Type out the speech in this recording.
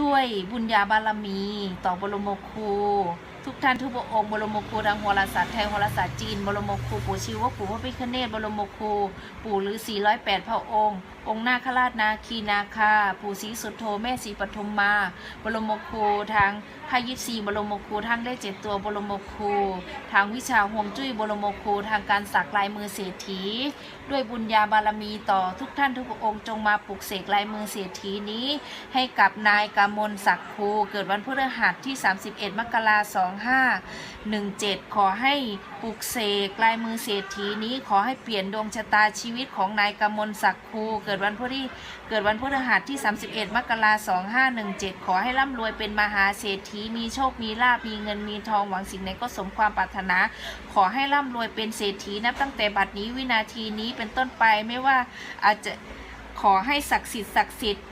ด้วยบุญญาบารมี ต่อบรมครูทุกท่านทุกพระองค์บรมครูทางโหราศาสตร์ไทยโหราศาสตร์จีนบรมครูปู่ชิวปู่พระพิฆเนศบรมครูปู่ฤาษีร้อยแปดพระองค์ องค์นาคราชนาคีนาคา ปู่ศรีสุโธแม่ศรีปทุมมา บรมครูทางพระยิปซีบรมครูทางได้เจ็ดตัวบรมครูทางวิชาห่วงจุ้ยบรมครูทางการสักลายมือเศรษฐี ด้วยบุญญาบารมีต่อทุกท่านทุกองค์จงมาปลุกเสกลายมือเศรษฐีนี้ ให้กับนายกามลศักดิ์ครูเกิดวันพฤหัสที่ 31 มกราคม2517ขอให้ปลุกเสกลายมือเศรษฐีนี้ขอให้เปลี่ยนดวงชะตาชีวิตของนายกามลศักดิ์ครูเกิดิดวันพฤหัสเกิดวันพฤหัสที่ 31 มกราคม2517 ขอให้ร่ำรวยเป็นมหาเศรษฐีมีโชคมีลาภมีเงินมีทองหวังสิ่งใดก็สมความปรารถนา ขอให้ร่ำรวยเป็นเศรษฐีนับตั้งแต่บัดนี้วินาทีนี้เป็นต้นไปไม่ว่าอาจจะขอให้ศักดิ์สิทธิ์ศักดิ์สิทธิ์